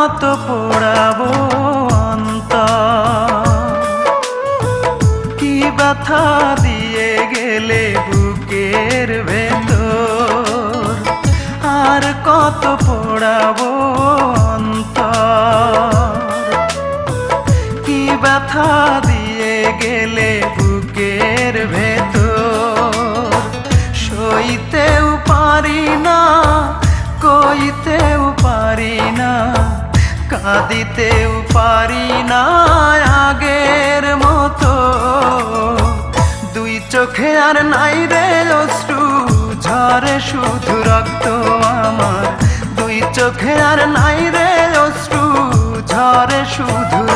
কত পোড়াবো অন্তর। কি ব্যথা দিয়ে গেলে বুকের ভেতর? আর কত পোড়াবো অন্তর? কি ব্যথা দিয়ে গেলে কাঁদিতেও পারি না আগের মতো। দুই চোখে আর নাই রে অশ্রু ঝরে শুধু রক্ত আমার। দুই চোখে আর নাই রে অশ্রু ঝরে শুধু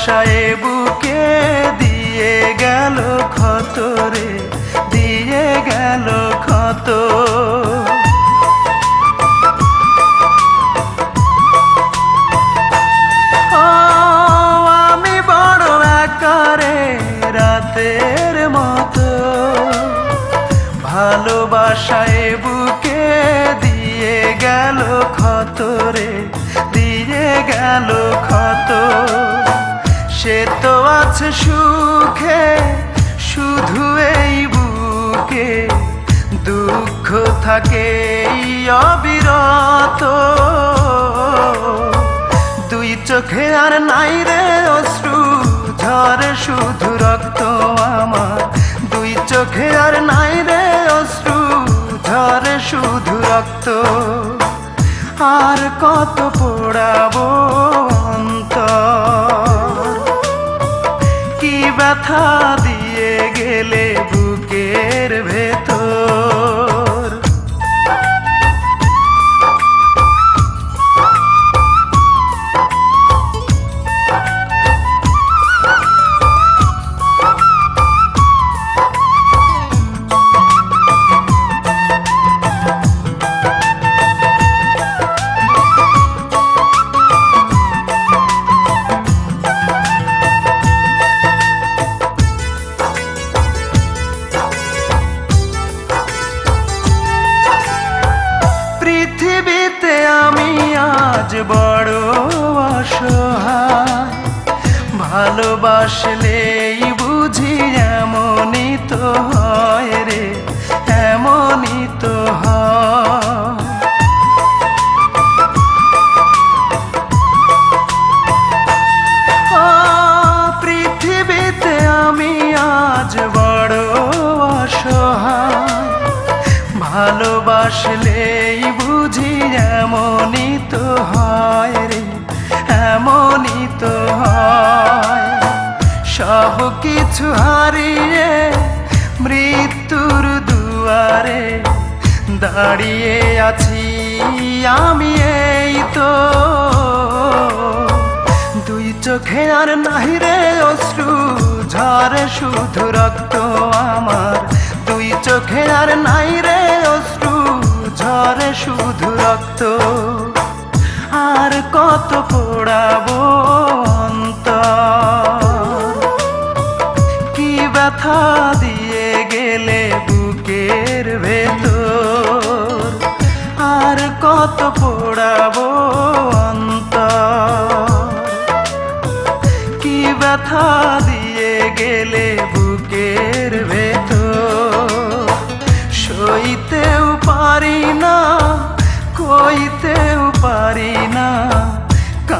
ভালোবাসায় বুকে দিয়ে গেল ক্ষত রে, দিয়ে গেল ক্ষত। আমি বড় আকারে রাতের মতো ভালোবাসায় বুকে দিয়ে গেল ক্ষত রে, দিয়ে গেল ক্ষত। সে তো আছে সুখে, শুধু এই বুকে দুঃখ থাকে অবিরত। দুই চোখে আর নাই রে অশ্রু ঝরে শুধু রক্ত আমার। দুই চোখে আর নাই রে অশ্রু ঝরে শুধু রক্ত। আর কত পোড়াবো? কি ভালোবাসলেই বুঝি এমনই তো হয় রে, এমনই তো হয়। পৃথিবীতে আমি আজ বড় অসহায়। ভালোবাসলেই বুঝি এমনই তো হয় রে এমনই তো হয়। সব কিছু হারিয়ে মৃত্যুর দুয়ারে দাঁড়িয়ে আছি আমি এই তো। দুই চোখে আর নাহি রে অশ্রু ঝরে শুধু রক্ত আমার। দুই চোখে আর নাই রে অশ্রু ঝরে শুধু রক্ত। আর কত পোড়াবো অন্তর? কি ব্যথা দিয়ে গেলে বুকের ভেতর? আর কত পোড়াবো অন্তর? কি ব্যথা দিয়ে গেলে বুকের ভেতর?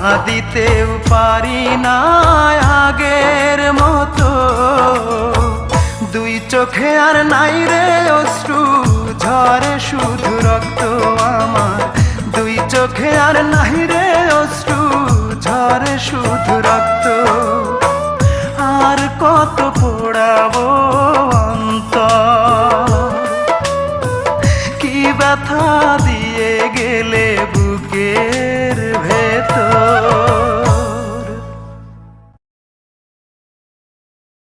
কাঁদিতেও পারি না আগের মতো। দুই চোখ আর নাই রে অশ্রু ঝরে শুধু রক্ত আমার। দুই চোখে আর নাই রে অশ্রু ঝরে শুধু রক্ত। আর কত পোড়াবো অন্তর? কি ব্যথা